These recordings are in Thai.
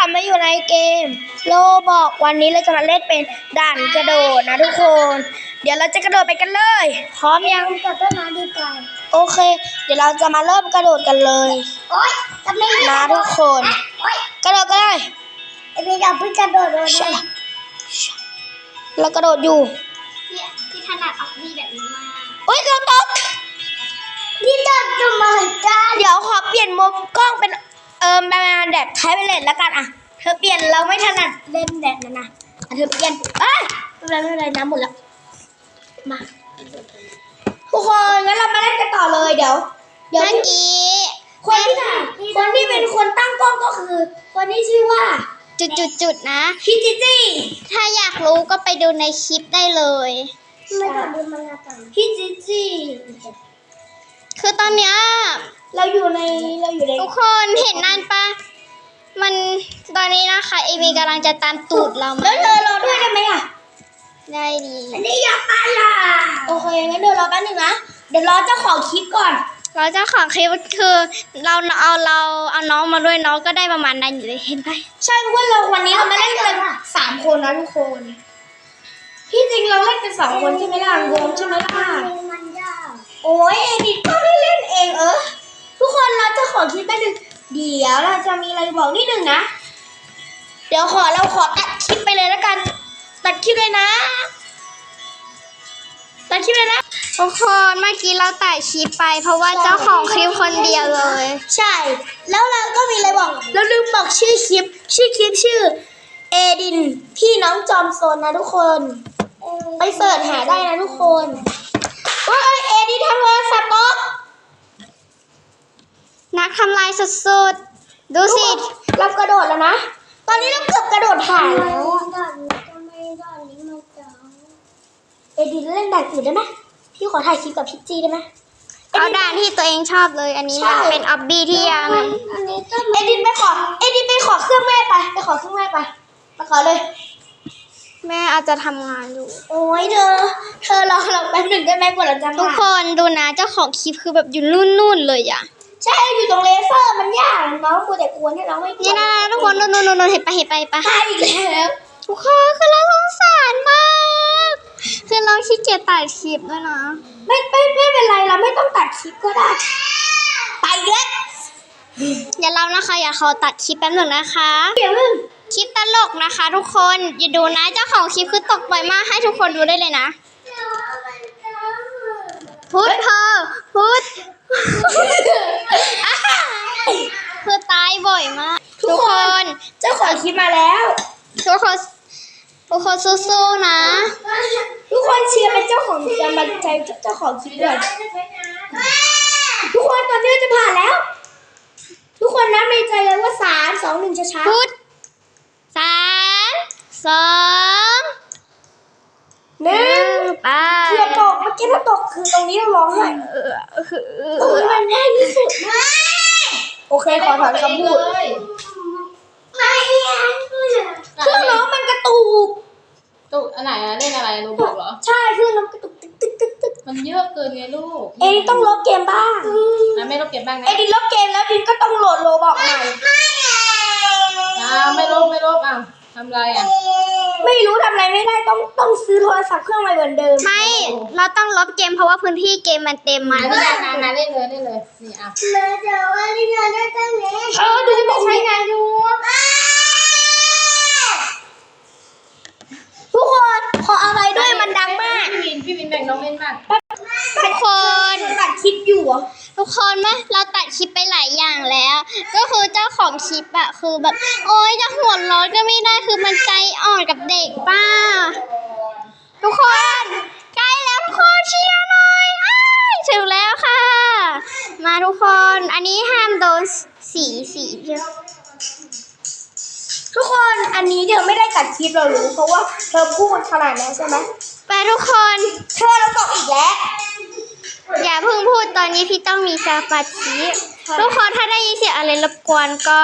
ลับมาอยู่ในเกมโลบอกวันนี้เราจะมาเล่นเป็นด่านกระโดดนะทุกคน เดี๋ยวเราจะกระโดดไปกันเลย พร้อมยังกับต้นไม้ดีกว่าโอเค เดี๋ยวเราจะมาเริ่มกระโดดกันเลยโอ๊ยจะไม่นะทุกคนโอ๊ยกระโดดก็ได้ไอ้พี่จะเพิ่งกระโดดโดนใช่เรากระโดดอยู่เนี่ยพี่ถนัดออกนี่แบบนี้มากโอ๊ยเราตกพี่ตกจะเหมือนกันเดี๋ยวขอเปลี่ยนมุมกล้องเป็น เอิมประมาณแบบไทยไปเลนแล้วกันอะ เธอเปลี่ยนเราไม่ถนัดเล่นแบบนั้นนะอะเธอเปลี่ยนเอ้ยไม่เป็นไรไม่เป็นไรน้ำหมดแล้วมาทุกคนงั้นเรามาเล่นกันต่อเลยเดี๋ยว เดี๋ยวเมื่อกี้ คนที่ถ่ายคนที่เป็นคนตั้งกล้องก็คือ คนที่ชื่อว่าจุดจุดจุดๆๆนะพี่จิจี้ถ้าอยากรู้ก็ไปดูในคลิปได้เลย ไม่ต้องดูมันกันพี่จิจี้ คือตอนเนี้ยเราอยู่ในเราอยู่ในทุกคนเห็นนั่นปะมันตอนนี้นะคะเอมีกำลังจะตามตูดเราแล้มาวเธอรอด้วยได้ไหมอะได้ดีอันนี้อยากไปล่ะโอเคงั้นเดี๋ยวรอแป๊บนึงนะเดี๋ยวรอเจ้าของคลิปก่อนเราเจ้าของคลิปคือเราเอาเราเอาน้องมาด้วยน้องก็ได้ประมาณนั้นอยู่เลยเห็นปะใช่เพราะว่าเราวันนี้เรามาเล่นกันสามคนนะทุกคนที่จริงเราเล่นกันสองคนใช่ไหมล่ะวงใช่ไหมล่ะมันยาก โอ้ยเอดิทก็ไม่เล่นเองเออ ทุกคนเราจะขอคลิปแป๊บนึงเดี๋ยวเราจะมีอะไรบอกนิดนึงนะ เดี๋ยวขอเราขอตัดคลิปไปเลยแล้วกัน ตัดคลิปเลยนะ ตัดคลิปเลยนะทุกคนเมื่อกี้เราตัดคลิปไป เพราะว่าเจ้าของคลิปคนเดียวเลย ใช่ แล้วเราก็มีอะไรบอกเราลืมบอกชื่อคลิป ชื่อคลิปชื่อ เอดิน พี่น้องจอมโซนนะทุกคน ไปเสิร์ชหาได้นะทุกคนว่าเอ้ยเอ ดินทำโทรศัพท์ตกนักทำลายสุดๆ ดูสิเรากระโดดแล้วนะ ตอนนี้เราเกือบกระโดดผ่านแล้วด่านนี้ทำไมด่านนี้มาจังเอดินเล่นด่านอื่นได้ไหมพี่ขอถ่ายคลิปกับพี่จีได้ไหมเอาด่านที่ตัวเองชอบเลย อันนี้มันใช่เป็นออบบี้ที่ยังอันนี้ก็เอดินไปขอเอดินไปขอเครื่องแม่ไปไปขอเครื่องแม่ไปไปขอเลย แม่อาจจะทำงานอยู่ โอ้ยเธอ เธอรอเราแป๊บหนึ่งได้ไหมกว่าเราจะทุกผ่านคนดูนะเจ้าของคลิปคือแบบอยู่นู่นๆเลยอะ ใช่อยู่ตรงเลเซอร์มันยากน้องกลัวแต่กลัวเนี่ยน้องไม่กลัวนี่นะทุกคนนู่นๆๆเห็นปะเห็นไปะเห็นปะตายอีกแล้วทุกคนคือเราสงสารมาก คือเราขี้เกียจตัดคลิปด้วยนะ ไม่ไม่ไม่เป็นไรเราไม่ต้องตัดคลิปก็ได้ไปอีกแล้วอย่าเรานะคะอย่าขอตัดคลิปแป๊บหนึ่งนะคะ เดี๋ยวมึง คลิปตลกนะคะทุกคนอย่าดูนะเจ้าของคลิปคือตกบ่อยมากให้ทุกคนดูได้เลยนะพุทธเธอพุทธคือตายบ่อยมาก ทุกคน เจ้าของคลิปมาแล้ว ทุกคนทุกคนสู้ๆนะ ทุกคนเชียร์เป็นเจ้าของกำลังใจเจ้าของคลิปด้วยทุกคนตอนนี้จะผ่านแล้ว ทุกคนนับในใจเลยว่าสามสองหนึ่งช้าพุทธ สามสองๆหนึ่งไปเกือบตกเมื่อกี้ถ้าตกคือตรงนี้เราร้องไห้เออคือตรงนี้มันง่ายที่สุดนะโอเคขอถอนคำพูดไม่ยังเครื่องน้องมันกระตุกตุกอันไหนอะเล่นอะไรโรบอกเหรอ ใช่เครื่องน้องกระตุกตึกตึกตึกตึกมันเยอะเกินไงลูก เอ็ดต้องลบเกมบ้างอะไม่ลบเก็บบ้างนะเอ็ดดินลบเกมแล้วดินก็ต้องโหลดโลบอกใหม่ อ่าไม่ลบไม่ลบอะทำไรอะไม่รู้ทำอะไรไม่ได้ต้องต้องซื้อโทรศัพท์เครื่องใหม่เหมือนเดิมไม่เราต้องลบเกมเพราะว่าพื้นที่เกมมันเต็มมันมาที่งานมาเล่นเลยเล่นเลยนี่อะเมื่อเจอว่าที่งานได้ตั้งนี้เออดูจะบอกใช้งานอยู่ทุกคนขออะไรด้วยมันดังมากพี่วินพี่วินแบ่งน้องเล่นบ้างทุกคน ตัดคลิปอยู่เหรอ ทุกคนไหมเราตัดคลิปไปหลายอย่างแล้ว ก็คือเจ้าของคลิปอะคือแบบ โอ๊ยจะหัวร้อนก็ไม่ได้คือมันใจอ่อนกับเด็กป้า ทุกคนใกล้แล้วทุกคนเชียร์หน่อยอ้ายถึงแล้วค่ะ มาทุกคนอันนี้ห้ามโดนสีสีใช่ไหมทุกคนอันนี้เธอไม่ได้ตัดคลิปเรารู้เพราะว่าเธอพูดขนาดนั้นใช่ไหมไปทุกคน เธอเราตกอีกแล้ว อย่าเพิ่งพูดตอนนี้พี่ต้องมีสมาธิทุกคนถ้าได้ยินเสียงอะไรรบกวนก็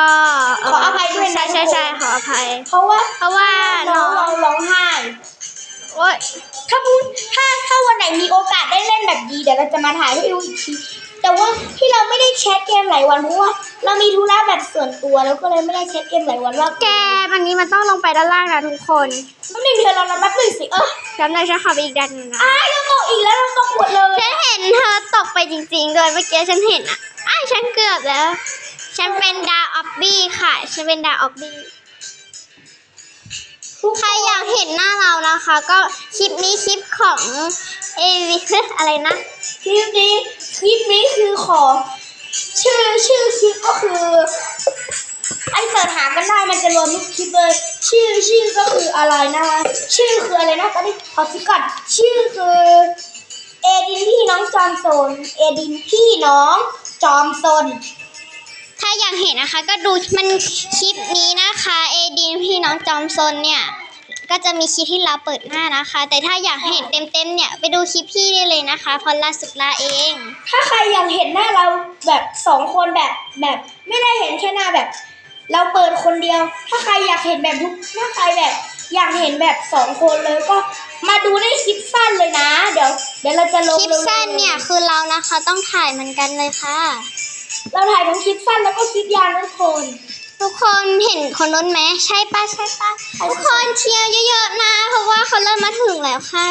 เขออภัยด้วยนะใช่ใช่ใช่ขออภัย เพราะว่าเพราะว่าน้น้อองงเราร้องไห้โอ๊ยถ้าพูดถ้าถ้าวันไหนมีโอกาสได้เล่นแบบดีเดี๋ยวเราจะมาถ่ายให้ดูอีกที แต่ว่าที่เราไม่ได้แชทเกมหลายวันเพราะว่าเรามีธุระแบบส่วนตัวแล้วก็เลยไม่ได้แชทเกมหลายวันว่าแกวันนี้มันต้องลงไปด้านล่างนะทุกคนต้องหนึ่งเดือนเราเรานับหนึ่งสิเออจำได้ฉันขับไปอีกด้านหนึงนะอ้ายเราตกอีกแล้วเราตกหมดเลยฉันเห็นเธอตกไปจริงๆด้วยเมื่อกี้ฉันเห็นอะอ้ายฉันเกือบแล้ว ฉันเป็นดาวออบบี้ค่ะ ฉันเป็นดาวออบบี้ ใครอยากเห็นหน้าเรานะคะ ก็คลิปนี้คลิปของเอวิอะไรนะคลิปนี้คลิปนี้คือของชื่อชื่อคลิปก็คือ ไอเสิร์ชหากันได้มันจะรวมทุกคลิปเลย ชื่อชื่อก็คืออะไรนะคะ ชื่อคืออะไรนะตอนนี้ขอคิก่อนชื่อคือเอดินพี่น้องจอมโซนเอดินพี่น้องจอมโซน ถ้าอยากเห็นนะคะก็ดูมันคลิปนี้นะคะเอดีนพี่น้องจอมซนเนี่ย ก็จะมีคลิปที่เราเปิดหน้านะคะ แต่ถ้าอยากเห็นเต็มๆเนี่ย ไปดูคลิปพี่ได้เลยนะคะพอลลาสุดลาเอง ถ้าใครอยากเห็นหน้าเราแบบสองคนแบบแบบ ไม่ได้เห็นแค่หน้าแบบ เราเปิดคนเดียว ถ้าใครอยากเห็นแบบทุกถ้าใครแบบอยากเห็นแบบสองคนเลยก็มาดูในคลิปสั้นเลยนะ เดี๋ยวเดี๋ยวเราจะลงคลิปร็วๆสั้นเนี่ยคือเรานะคะต้องถ่ายเหมือนกันเลยค่ะ เราถ่ายทั้งคลิปสั้นแล้วก็คลิปยาวนะทุกคนทุกคนเห็นคนนู้นไหมใช่ปะใช่ปะทุกคนเชียร์เยอะๆนะ เพราะว่าเขาเริ่มมาถึงแล้วค่ะ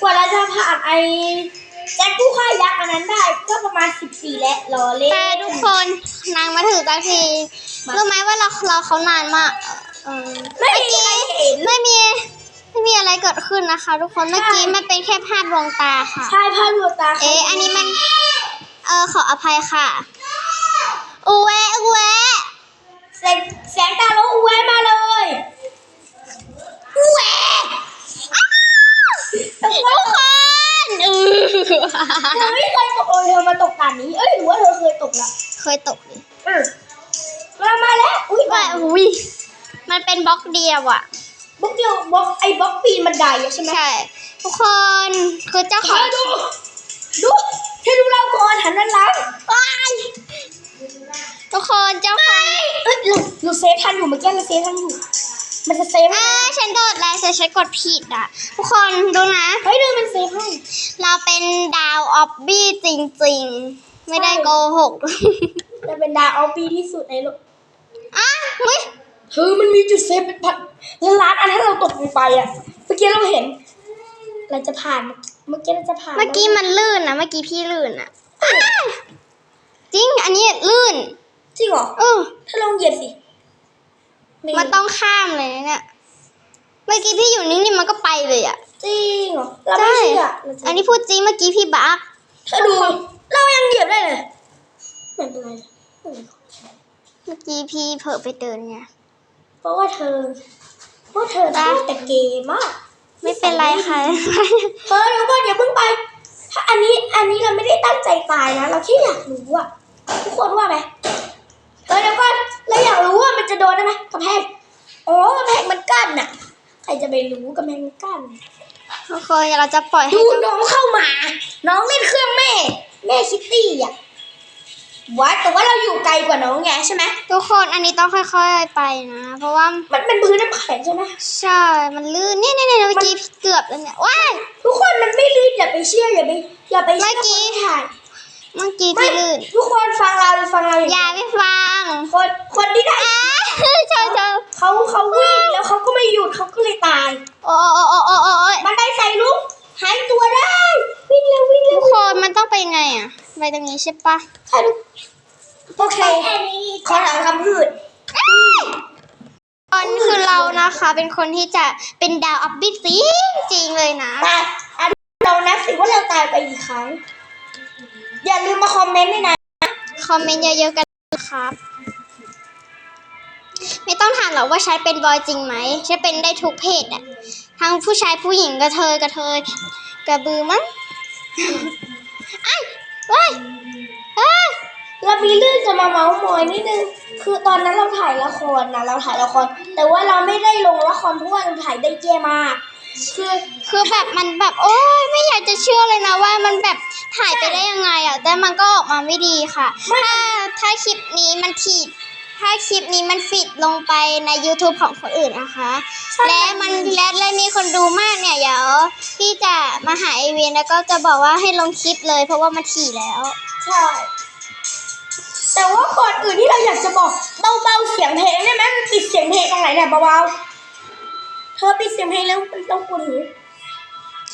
กว่าเราจะผ่านไอ้แจ็คผู้ฆ่ายักษ์อันนั้นได้ก็ประมาณสิบปีแล้วรอเล่นแต่ทุกคนนางมาถึงสักทีรู้ไหมว่าเราเราเขานานมากเออไม่มีใครเห็นไม่มีไม่มีอะไรเกิดขึ้นนะคะ ทุกคนเมื่อกี้มันเป็นแค่ภาพดวงตาค่ะ ใช่ผ้าลวงตาเอ๊ะอันนี้มัน เออขออภัยค่ะ อูแวะอูแวะแสงแสงตาเราแวะมาเลยแหวะทุกคนอือเธอไม่เคยตกเลยเธอมาตกด่านนี้ เอ้ยหรือว่าเธอเคยตกละเคยตกดิเออมามาแล้วอุ้ยว่าอุ้ยมันเป็นบล็อกเดียวอะบล็อกเดียวบล็อกไอ้บล็อกปีนบันไดอะใช่ไหมใช่ทุกคนคือเจ้าเธของอดูดูเธอดูเราก่อนหันด้านหลังว้าย ทุกคนเจ้าของเอ้ยเราเราเซฟทันอยู่เมื่อกี้เราเซฟทันอยู่ มันจะเซฟอ่าฉันโดดแล้วฉันใช้กดผิดอะ ทุกคนดูนะ เฮ้ยดินมันเซฟให้เราเป็นดาวออบบี้จริงๆ ไม่ได้โกหกจะเป็นดาวเอาปีที่สุดในโลกอะไม่เธอมันมีจุดเซฟเป็นพันล้านอันถ้าเราตกลงไปอะ เมื่อกี้เราเห็น เราจะผ่าน เมื่อกี้เราจะผ่าน เมื่อกี้มันลื่นนะเมื่อกี้พี่ลื่นอะ จริง อันนี้ลื่น ริงเหรอเออถ้าลองเหยียบสิไมันต้องข้ามเลยนะเนี่ยเมื่อกี้พี่อยู่นิ่งๆมันก็ไปเลยอะจริงเหรอเราไม่เชื่อเราจะอันนี้พูดจริงเมื่อกี้พี่บักเธอดูเรายังเหยียบได้เลยไม่เป็นไรไม่เป็นไรเมื่อกี้พี่เผลอไปเดินไงเพราะว่าเธอเพราะเธอชอบแต่เกมมากไม่เป็นไรค่ะเธอเดี๋ยวก่อนอย่าเพิ่งไป ถ้าอันนี้อันนี้เราไม่ได้ตั้งใจตายนะ เราแค่อยากรู้อะทุกคนว่าไหม เธอเดี๋ยวก่อนเราอยากรู้ว่ามันจะโดนได้ไหมกำแพงอ๋อกำแพงมันกั้นน่ะ ใครจะไปรู้กำแพงมันกั้นทุกคนเดี๋ยวเราจะปล่อยให้ดูเจ้าน้องเข้ามา น้องเล่นเครื่องแม่ แม่คิตตี้อะวัดแต่ว่าเราอยู่ไกลกว่าน้องไงใช่ไหมทุกคนอันนี้ต้องค่อย ๆไปนะ เพราะว่ามันเป็นพื้นน้ำแข็งใช่ไหมใช่ มันลื่นเนี่ยเนี่ยเนี่ยเมื่อกี้พี่เกือบแล้วเนี่ยว้ายทุกคนมันไม่ลื่นอย่าไปเชื่ออย่าไปอย่าไปเมื่เชื่ออกี้คนถ่าย เมื่อกี้ไม่พี่ลื่นทุกคนฟังเราฟังเราอย่าไม่ฟัง คนคนที่ถ่ายอ้าเจ้าเจ้าเขาเขาวิ่งแล้วเขาก็ไม่หยุดเขาก็เลยตาย โอ้โอ้โอ้โอ้โอ้โอ้ยบันไดใส่ลุกหายตัวได้ วิ่งเร็ววิ่งเร็ทุวกคนมันต้องไปไงอะไปตรงนี้ใช่ปะถ่ายลุกโอเคขอถามคำพูดคนคือเรานะคะเป็นคนที่จะเป็นดาวอัพบิซีจริงๆเลยนะมาอันเรานับสิว่าเราตายไปกี่ครั้ง อย่าลืมมาคอมเมนต์ด้วยนะ คอมเมนต์เยอะๆกันครับ ไม่ต้องถามหรอกว่าใช้เป็นบอยจริงไหม ใช้เป็นได้ทุกเพศอะทั้งผู้ชายผู้หญิงกระเทยกระเทยกระบือมั้งไอ้ว้ายเอ้ยเรามีเรื่องจะมาเมาส์มอยนิดนึง คือตอนนั้นเราถ่ายละครนะเราถ่ายละคร แต่ว่าเราไม่ได้ลงละครเพราะว่าเราถ่ายได้แย่มาก คือคือแบบมันแบบโอ้ยไม่อยากจะเชื่อเลยนะว่ามันแบบถ่ายไปได้ยังไงอะแต่มันก็ออกมาไม่ดีค่ะ ถ้าถ้าคลิปนี้มันถีดถ้าคลิปนี้มันฟิตลงไปใน YouTube ของคนอื่นนะคะ และมันและและมีคนดูมากเนี่ยเดี๋ยวพี่จะมาหาไอเวียนแล้วก็จะบอกว่าให้ลงคลิปเลย เพราะว่ามันถี่แล้ว ใช่ แต่ว่าก่อนอื่นที่เราอยากจะบอกเบาๆเสียงเพลงได้ไหมมันปิดเสียงเพลงตรงไหนเนี่ยเบาๆ เธอปิดเสียงเพลงแล้วมันต้องปวดหู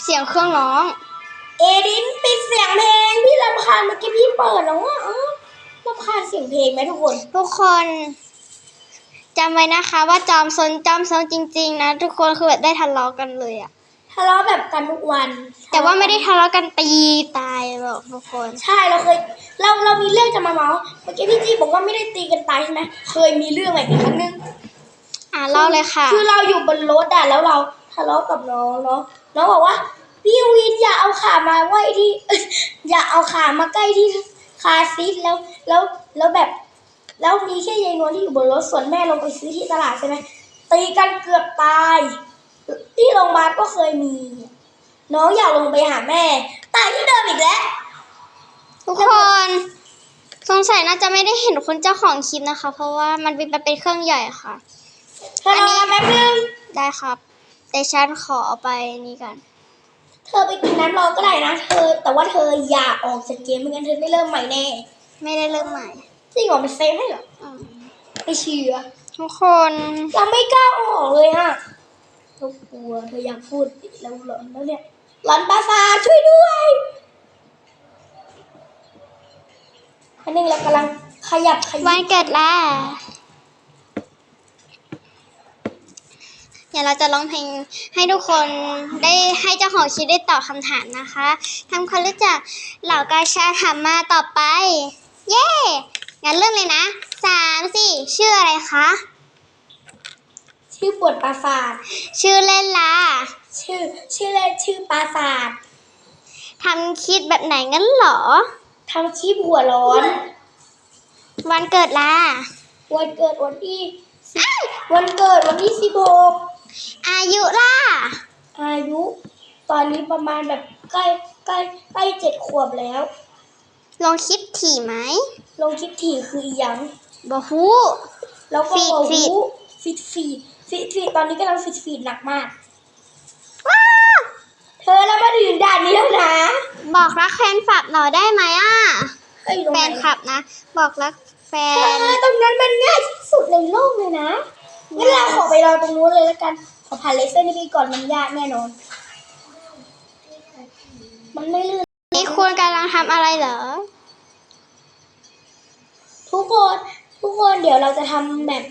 เสียงเครื่องร้อง เอดินปิดเสียงเพลงพี่รำคาญเมื่อกี้พี่เปิดแล้วอะเออรำคาญเสียงเพลงไหมทุกคน ทุกคนจำไว้นะคะว่าจอมซนจอมซนจริง ๆ นะ ทุกคนคือแบบได้ทะเลาะกันเลยอะทะเลาะแบบกันทุกวัน แต่ว่าไม่ได้ทะเลาะกันตีตายหรอกทุกคน ใช่เราเคย เราเรามีเรื่องจะมาเมาส์เมื่อกี้พี่จีบอกว่าไม่ได้ตีกันตายใช่ไหมเคยมีเรื่องอะไรอีกครั้งนึง อะเล่าเลยค่ะ คือเราอยู่บนรถอะแล้วเราทะเลาะกับน้องเนาะน้องบอกว่า พี่วินอย่าเอาขามาไว้ที่เอ้ยอย่าเอาขามาใกล้ที่คาร์ซีทแล้วแล้วแล้วแบบ แล้วมีแค่ยายนวลที่อยู่บนรถส่วนแม่ลงไปซื้อที่ตลาดใช่ไหมตีกันเกือบตาย ที่โรงพยาบาลก็เคยมี น้องอยากลงไปหาแม่ตายที่เดิมอีกแล้ว ทุกคน สงสัยน่าจะไม่ได้เห็นคนเจ้าของคลิปนะคะ เพราะว่ามันเป็นมันเป็นเครื่องใหญ่ค่ะ เธอรอแป๊บนึง ได้ครับ แต่ฉันขอเอาไปนี่กันเธอไปกินน้ำรอก็ได้นะ เธอ แต่ว่าเธออย่าออกจากเกมไม่งั้นเธอได้เริ่มใหม่แน่ ไม่ได้เริ่มใหม่จริงเหรอมันเซฟให้เหรออืมไม่เชื่อทุกคนเราไม่กล้าออกเลยอะเธอกลัวเธออยากพูดแล้วหลอนแล้วเนี่ยหลอนปราสาทช่วยด้วยอันนึงเรากำลังขยับขยัวับนเกิดล่ะ ดี๋ยวเราจะร้องเพลงให้ทุกคนได้ให้เจ้าของคลิปได้ตอบคำถามนะคะทำความรู้จักเหล่ากาชาถามมาต่อไป เย้งั้นเริ่มเลยนะสามสี่ชื่ออะไรคะ ชื่อปวดปราสาท ชื่อเล่นล่ะชื่อชื่อเล่นชื่อปราสาททำคิดแบบไหนงั้นเหรอทำคลิปหัวร้อน วันเกิดล่ะวันเกิดวันที่ วันเกิดวันที่สิบหก อายุล่ะ อายุ ตอนนี้ประมาณแบบใกล้ใกล้ใกล้เจ็ดขวบแล้วลงคลิปถี่ไหม ลงคลิปถี่คืออีหยังบอฮู้ แล้วก็ฟีดโอ้ฟีดโหฟีดฟีดฟีดฟีดตอนนี้กำลังฟีดฟีดหนักมาก ว้า เธอแล้วมาถึงด่านนี้แล้วนะบอกรักแฟนคลับหน่อยได้ไหมอะเฮ้ยตรงแฟไหนนคลับนะ บอกรักแฟเธน อตรงนั้นมันง่ายที่สุดในโลกเลยนะ งั้นเราขอไปรอตรงนู้นเลยแล้วกัน ขอผ่านเลเซอร์นี่ไปก่อนมันยากแน่นอน มันไม่ลื่น นี่คุณกำลังทำอะไรเหรอ ทุกคน ทุกคนเดี๋ยวเราจะทำแบบ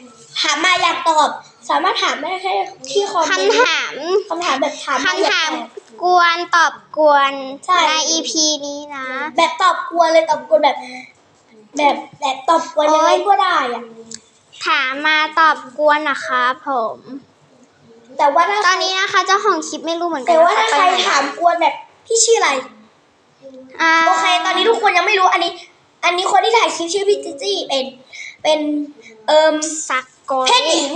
ถามมาอยากตอบ สามารถถามได้แค่ที่คอมเมนคำต์ถามคำถามแบบถามมาอยากคำถามตอบกวนตอบกวนใช่ใน EP นี้นะ แบบตอบกวนเลยตอบกวนแบบ แบบแบบตอบกวนยังไงก็ได้อะ ถามมาตอบกวนนะคะผม แต่ว่าถ้าตอนนี้นะคะเจ้าของคลิปไม่รู้เหมือนกัแต่นว่านะคะถ้าใครไปไหนถามกวนแบบพี่ชื่ออะไรอ่าโอเคตอนนี้ทุกคนยังไม่รู้อันนี้ อันนี้คนที่ถ่ายคลิปชื่อพี่จิจี้เป็น เป็นเอ่มสักกลเพศหญิง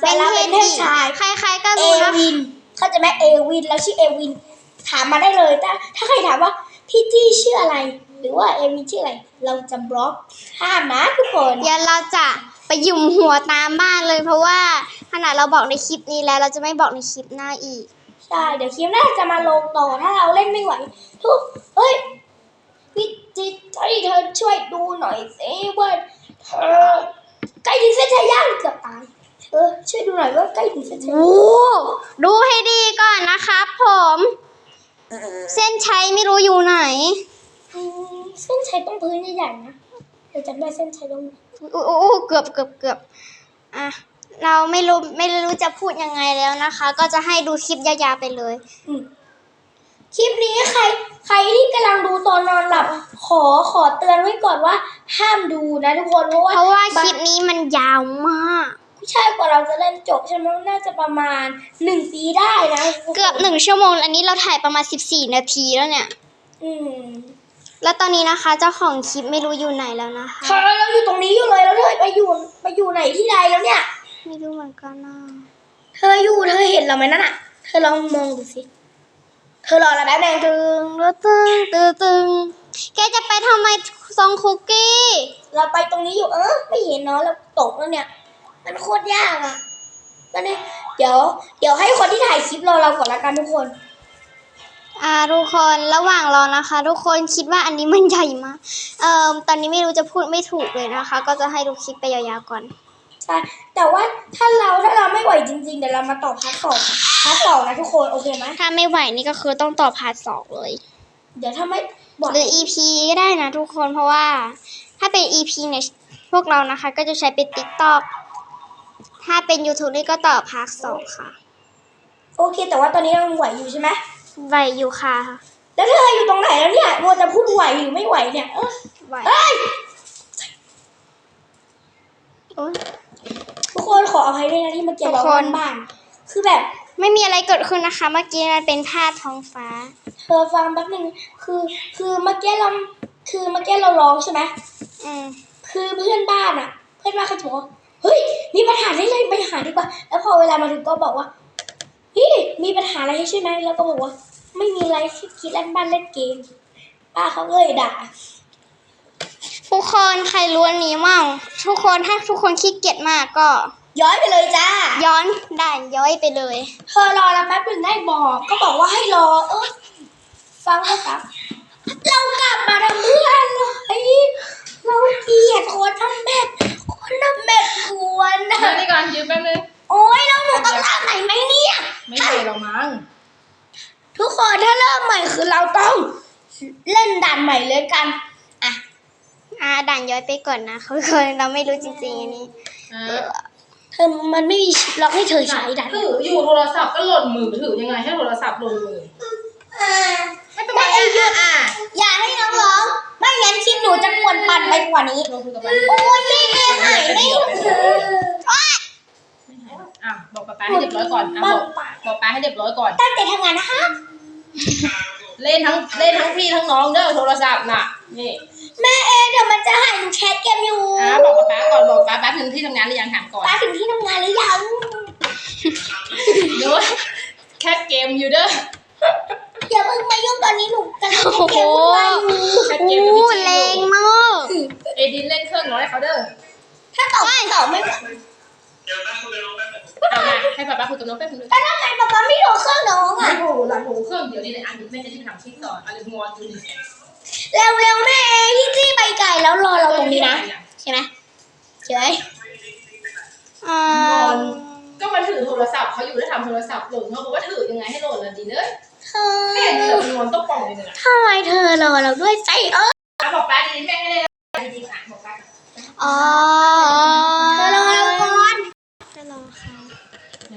เป็นวลาเพเป็นศเพหญิศงชายใครๆก็เอรู้นะวินเขาใจะไหมเอวินแล้วชื่อเอวิน ถามมาได้เลยแต่ถ้าใครถามว่าพี่จี้ชื่ออะไร หรือว่าเอวินชื่ออะไร เราจะบล็อกห้ามนะทุกคนเดี๋ยวเราจะ ไปหยุมหัวตามบ้านเลย เพราะว่าขนาดเราบอกในคลิปนี้แล้ว เราจะไม่บอกในคลิปหน้าอีก ใช่ เดี๋ยวคลิปหน้าจะมาลงต่อถ้าเราเล่นไม่ไหว ทุกเฮ้ยพี่จิจี้เธอช่วยดูหน่อยสิว่าเธอใกล้ถึงเส้นชัยย่างเกือบตายเธอช่วยดูหน่อยว่าใกล้ถึงเส้นชัยโอ้ย่างดูให้ดีก่อนนะครับผม เส้นชัยไม่รู้อยู่ไหนอืมเส้นชัยต้องพื้นใหญ่ๆนะเดี๋ยวจำได้เส้นชัยต้อง อู้อู้อู้เกือบเกือบเกือบอะเราไม่รู้ไม่รู้จะพูดยังไงแล้วนะคะ ก็จะให้ดูคลิปยาวๆไปเลยอืมคลิปนี้ใคร ใครที่กำลังดูตอนนอนหลับ ขอขอเตือนไว้ก่อนว่า ห้ามดูนะทุกคนเพราะว่าเพราะว่าคลิปนี้มันยาวมากใช่กว่าเราจะเล่นจบใช่ไหมน่าจะประมาณหนึ่งปีได้นะ เกือบหนึ่งชั่วโมง อันนี้เราถ่ายประมาณ14นาทีแล้วเนี่ย อืม แล้วตอนนี้นะคะ เจ้าของคลิปไม่รู้อยู่ไหนแล้วนะคะเธอเราอยู่ตรงนี้อยู่เลยแล้วเธอไปอยู่ไปอยู่ไหนที่ใดแล้วเนี่ย ไม่รู้เหมือนกันนะเธออยู่เธอเห็นเราไหมนั่นอะ เธอลองมองดูสิ เธอรอเราแป๊บนึงตึงตึงตึงตึงแกจะไปทำไมทรงคุกกี้เราไปตรงนี้อยู่เออไม่เห็นเนาะเราตกแล้วเนี่ย มันโคตรยากอะตอนนี้เดี๋ยว เดี๋ยวให้คนที่ถ่ายคลิปรอเราก่อนละกันทุกคน อ่าทุกคนระหว่างรอนะคะ ทุกคนคิดว่าอันนี้มันใหญ่มากเอ่อตอนนี้ไม่รู้จะพูดไม่ถูกเลยนะคะ ก็จะให้ดูคลิปไปยาวๆก่อน ใช่แต่ว่าถ้าเราถ้าเราไม่ไหวจริงๆเดี๋ยวเรามาต่อพาร์ทสองพาร์ทสองนะทุกคนโอเคไหมถ้าไม่ไหวนี่ก็คือต้องต่อพาร์ทสองเลยเดี๋ยวถ้าไม่บอกหรือ EP ก็ได้นะทุกคนเพราะว่า ถ้าเป็น EP เนี่ยพวกเรานะคะ ก็จะใช้เป็น TikTok ถ้าเป็น YouTube นี่ก็ต่อพาร์ทสองค่ะ โอเค แต่ว่าตอนนี้เราไหวอยู่ใช่ไหม ไหวอยู่ค่ะ แล้วเธออยู่ตรงไหนแล้วเนี่ยมัวจะพูดไหวหรือไม่ไหวเนี่ย เออไหวเอ้ยโอ๊ยทุกคนขออภัยด้วยนะที่เมื่อกี้ทุกเราคนบ้านๆคือแบบ ไม่มีอะไรเกิดขึ้นนะคะ เมื่อกี้มันเป็นภาพท้องฟ้า เธอฟังแป๊บนึงคือ คือเมื่อกี้เราคือเมื่อกี้เราร้องใช่ไหมอืมคือเพื่อนบ้านอะเพื่อนบ้านเขาจะบอกว่าเฮ้ย มีปัญหาได้เลยไปหาดีกว่า แล้วพอเวลามาถึงก็บอกว่าพี่มีปัญหาอะไรใช่ไหมแล้วก็บอกว่า ไม่มีอะไรแค่คิดเล่นบ้านเล่นเกม ป้าเขาก็เลยด่า ทุกคนใครรู้อันนี้มั่งทุกคนถ้าทุกคนขี้เกียจมากก็ ย้อยไปเลยจ้า ย้อนได้ย้อยไปเลย เธอรอแล้วแป๊บนึงได้บอก ก็บอกว่าให้รอ เออฟังเขากลับ เรากลับมาทำเพื่อนเลยเราเกลียดคนทำแบบคนทำแบบกวนเดี๋ยวนี่ก่อนยืมแป๊บนึงโอ๊ยแล้วหนูต้องทำไหนไหมเนี่ย ไม่ใช่หรอกมั้ง ทุกคนถ้าเริ่มใหม่คือเราต้องเล่นด่านใหม่เลยกัน อะอ่าด่านย้อยไปก่อนนะทุกคนเราไม่รู้จริงๆอันนี้อ่าเธอมันไม่มีล็อกให้เธอใช้ด่านถืออยู่โทรศัพท์ก็หล่นมือถือยังไงให้โทรศัพท์หล่นมือไม่เป็นไรอะอะอย่าให้น้องร้องไม่งั้นคลิปหนูจะปวนปั่นไปกว่านี้ลงคุยกับมันโอ้ยแม่เอหายได้หรืออะบอกป๊าป๊าให้เรียบร้อยก่อนอะบอกบอกป๊าให้เรียบร้อยก่อน ตั้งใจทำงานนะคะ เล่นทั้งเล่นทั้งพี่ทั้งน้องเด้อโทรศัพท์น่ะ นี่แม่เอเดี๋ยวมันจะหายหนูแชทเกมอยู่อะบอกป๊าป๊าก่อนบอกป๊าป๊าถึงที่ทำงานหรือยังถามก่อนป้าถึงที่ทำงานหรือยังเดี๋ยวแค่เกมอยู่เด้ออย่าเพิ่งมายุ่งตอนนี้หนูกำลังเล่นโอ้เกโหมวุ่นวายอยู่แค่เกมกับอู้พี่จีแรงมากเอดินเล่นเครื่องน้อยเขาเด้อถ้าตอบไม่ตอบไม่ เอามาให้ป๊าป๊าคุยกับน้องแป๊บนึงแล้วทำไมป๊าป๊าไม่โทรเครื่องน้องไม่อะโหหลังโหเครื่องเดี๋ยวนี้เลยอันนี้แม่จะรีบทำคลิปต่ออะไรงอนอยู่นี่เร็วเร็วๆแม่เอที่จี้ไปไกลแล้วรอเราตรงนี้นะ ใช่ไหมเฉยอ่าก็มันถือโทรศัพท์เขาอยู่แล้วทำโทรศัพท์หล่นเขาบอกว่าถือยังไงให้หล่นละดีเลยเธแค่นี้อแบบงอนต้องป่องเลยนะทำไมเธอรอเราด้วยใจเออ อะบอกป้าดีแม่ให้ได้จริงๆอะบอกป้าอ๋อเธอรอเรา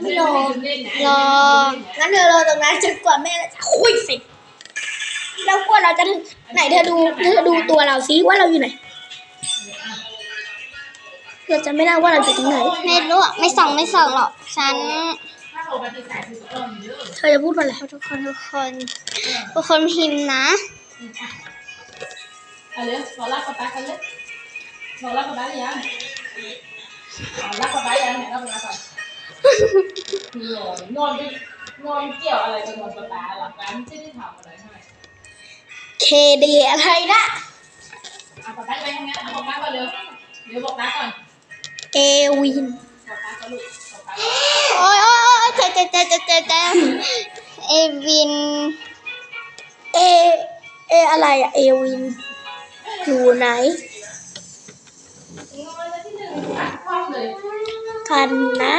ไม่รอเล่นนะรองั้นเธอรอตรงนั้นจนกว่าแม่จะคุยเสร็จแล้วกว่าเราจะถึงไหนเธอดูเธอดูตัวเราซิว่าเราอยู่ไหนเธอจะไม่ได้ว่าเราอยู่ตรงไหนไม่รู้อะไม่ส่องไม่ส่องหรอกฉันถ้าโทรไปติดสายคือจะอ้อมเยอะเธอจะพูดว่าอะไรทุกคนทุกคนทุกคนพิมพ์นะเอาเลยบอกรักป้ากันเลยบอกรักป้าหรือยังรักป้ายังไหนรักป้าก่อน งอนงอนงอนเกี่ยวอะไรกับงอนป้าหรอป้าไม่ได้ทำอะไรให้เคเดอะไรนะเอาป้าไปทำงานเอาบอกป้าก่อนเร็วเดี๋ยวบอกป้าก่อนเอวินบอกป้าก่อนลูกบอกป้าโอ้ยโอ้ยโอ้ยเจ๊เจ๊เจ๊เจ๊เจ๊เจ๊เอวิน เอ เออะไรอะเอวิน อยู่ไหนงอนเลยที่หนึ่งปัดคว่ำเลยกันนะ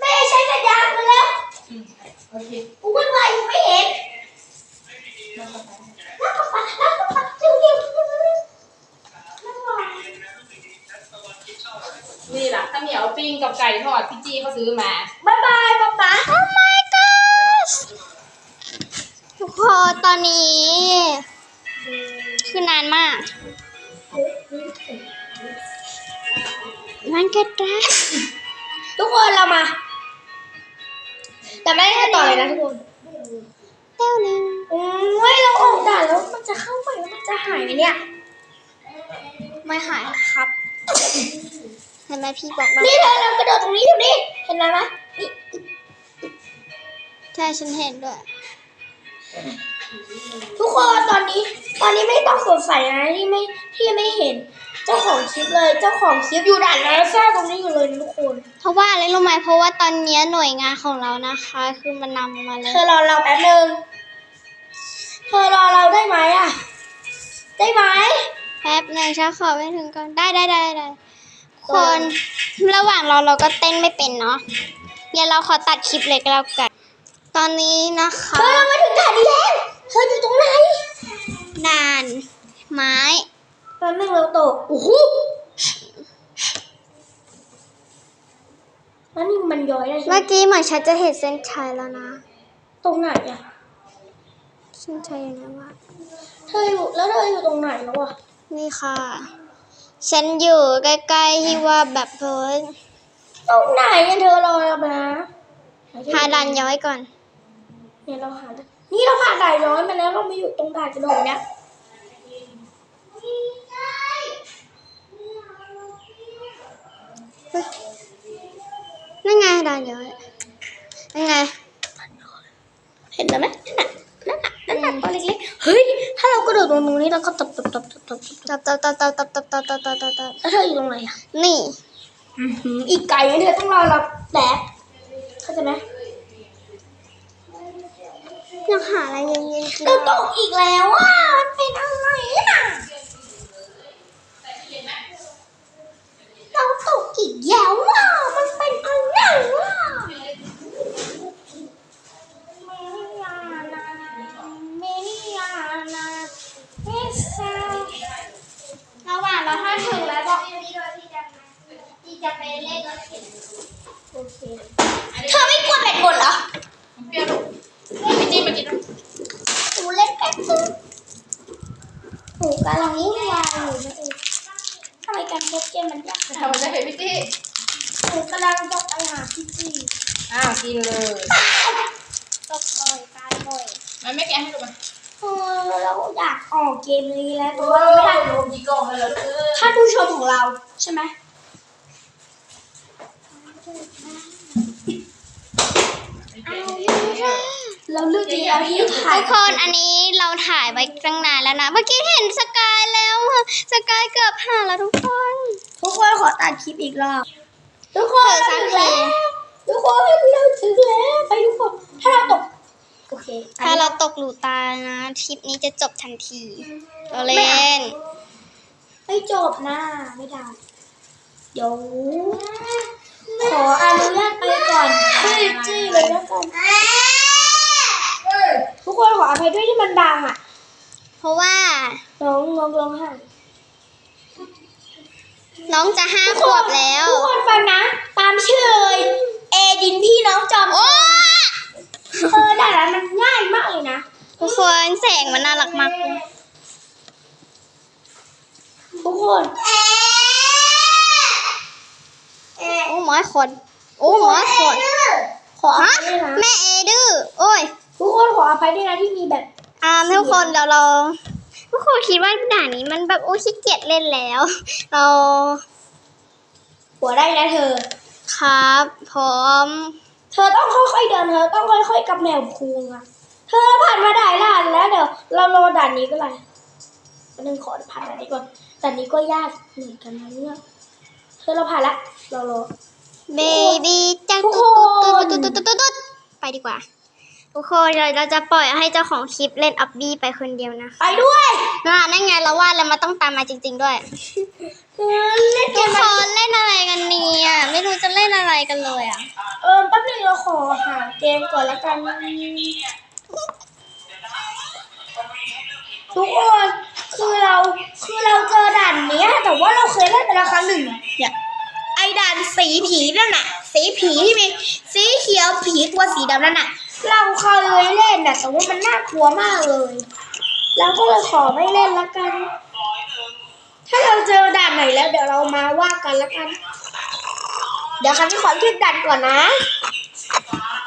แม่ใช้สัญญาณมาแล้วโอเคกูวุ่นวายอยู่ไม่เห็นแล้วก็ปัดแล้วก็ปัดเร็วๆนั่งรอนี่แหละข้าวเหนียวปิ้งกับไก่ทอดพี่จีเขาซื้อมา บ๊ายบายป๊าป๊า Oh my gosh ทุกคนตอนนี้ คือนานมาก มันก็ได้ทุกคนเรามาแต่ไม่ได้ต่อเลยนะทุกคนเต้าหนึ่งโอ้ยเราออกด่านแล้วมันจะเข้าใหม่แล้วมันจะหายไหมเนี่ย ไม่หายครับเห็นไหมพี่บอกเรานี่เธอเรากระโดดตรงนี้อยู่นี่เห็นไหมไหมนี่ใช่ฉันเห็นด้วยเทุกคนตอนนี้ ตอนนี้ไม่ต้องสงสัยนะที่ไม่ที่ไม่เห็น เจ้าของคลิปเลย เจ้าของคลิปอยู่ด่านนาซ่าตรงนี้อยู่เลยนะทุกคน เพราะว่าอะไรรู้ไหมเพราะว่าตอนเนี้ยหน่วยงานของเรานะคะ คือมันนำมาเลเธอยรอเราแป๊บนึงเธอรอเราได้ไหมอะ ได้ไหมแป๊บหนึ่งฉันขอไปถึงก่อนได้ได้ได้ได้คนระหว่างเราเราก็เต้นไม่เป็นเนาะเดี๋ยวเราขอตัดคลิปเลยก็แล้วกัน ตอนนี้นะคะเธอเรามาถึงด่านนี้แล้ว เธออยู่ตรงไหนด่าน ไม้แป๊บนึงเราตกโอ้โหแล้วนี่มันย้อยได้ใช่ไหมเมื่อกี้เหมือนฉันจะเห็นเส้นชัยแล้วนะตรงไหนอะเส้นชัยอยู่ไหนวะเธออยู่แล้วเธออยู่ตรงไหนแล้วอะนี่ค่ะ ฉันอยู่ใกล้ๆที่ว่าแบบเพิร์นตรงไหนอะเธอรอเรามาหาด่านย้อยก่อน เนี่ยเราหา นี่เราผ่านด่านย้อยมาแล้วเรามาอยู่ตรงด่านกระโดดเนี้ยนั่นไงด่านย้อยนั่นไง เห็นแล้วไหมนั่นน่ะนั่นน่ะตัวเล็กๆ เฮ้ย ถ้าเรากระโดดตรงนี้เราก็ตบตบตบตบตบตบตับตับตับตับตับตับตับตับตับตับตับแล้วเธออยู่ตรงไหนอะนี่ อีกไกลนะเธอต้องรอเราแดกเข้าใจไหม ยังหาอะไรเย็นๆกินเราตกอีกแล้วอะมันเป็นอะไรอะเราตกอีกแล้วอะมันเป็นอะไรอะเมริยานาเมริยานาเมซา ระหว่างเราถ้าถึงแล้วบอกพี่ด้วยพี่จะพี่จะไปเล่นรถเข็น โอเคเธอไม่กลัวแบตหมดเหรอ เปรี้ยวลูกพี่จิ้มมากินด้วย หนูเล่นแป๊บนึงหนูกำลังวุ่นวายอยู่นั่นเองทำไมการเล่นเกมมันยากขนาด ทำมัน นี้ จะเผ็ดพี่จี้ หนูกำลังจะไปหาพี่จี อ้าวกินเลย ตกบ่อยตายบ่อย มันไม่แกะให้ดูมัน เออเราอยากออกเกมนี้แล้วแต่ว่าเราไม่ได้ รวมกี่กล่องเลยเหรอเออ ถ้าผู้ชมของเราใช่ไหม เราเลือกที่เอาที่ถ่าทุยกคนอันนี้เราถ่ายไว้ตั้งนานแล้วนะ เมื่อกี้เห็นสกายแล้วอะสกายเกือบผ่านแล้วทุกคน ทุกคนขอตัดคลิปอีกรอบทุกคนเออสัเรากถึงทีแล้วทุกคนเราถึงแล้วไปทุกคนถ้าเราตกโอเคถ้าเราตกหลูตานะทริปนี้จะจบทันทีเราเล่นไม่จบนะไม่ได้เดี๋ยว ขออนุญาตไปก่อนจี้จี้เลยแล้วกันทุกคนขออภัยด้วยที่มันดังอะ เพราะว่า น้องน้องร้องไห้น้องจะห้าขวบแล้ว ทุกคนฟังนะ ตามชื่อเลย เอดินพี่น้องจอมโอ้เออด่านนั้นมันง่ายมากเลยนะทุกคนแสงมันน่ารักมากเลยทุกคนโอ้ หมอยคนโอ้หมอยคนขออฮะภัยด้วยนะแม่เอดื้อโอ้ย ทุกคนขออภัยด้วยนะที่มีแบบอ่าทุกคนเดี๋ยวเราทุกคนคิดว่าด่านนี้มันแบบโอ้ขี้เกียจเล่นแล้ว เรา หัวได้นะเธอ ครับ พร้อม เธอต้องค่อยๆเดินเธอต้องค่อย ๆ กับแนวคูงอะเธอผ่านมาด่านด่านแล้วเดี๋ยวเรารอด่านนี้ก็เลยอันนึงขอผ่านด่านนี้ก่อนด่านนี้ก็ยากเหมือนกันนะเนี่ยเธอเราผ่านละเรารอ เบบี้จังทุกตุ๊ดคนตุ๊ดตุ๊ดตุ๊ดตุ๊ดตุ๊ดไปดีกว่า ทุกคนเราเราจะปล่อยให้เจ้าของคลิปเล่นอับบี้ไปคนเดียวนะไปด้วยน่านั่นไงเราว่าแล้วมันต้องตามมาจริง ๆ ด้วยเออเล่นเกทุกมคมันนเล่นอะไรกันเนี่ยไม่รู้จะเล่นอะไรกันเลยอะ เออแป๊บนึงเราขอหาเกมก่อนละกันทุกคนคือเราคือเราเจอด่านเนี้ย แต่ว่าเราเคยเล่นไปแล้วครั้งหนึ่งเนี่ยไอ ด่านสีผีนั่นน่ะ สีผีที่มีสีเขียวผีตัวสีดำนั่นน่ะ เราเคยเล่นน่ะแต่ว่ามันน่ากลัวมากเลยเราก็เลยขอไม่เล่นละกัน ถ้าเราเจอด่านไหนแล้ว เดี๋ยวเรามาว่ากันละกัน เดี๋ยวครั้งนี้ขอเลือกด่านก่อนนะ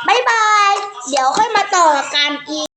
บ๊ายบาย เดี๋ยวค่อยมาต่อกันอีก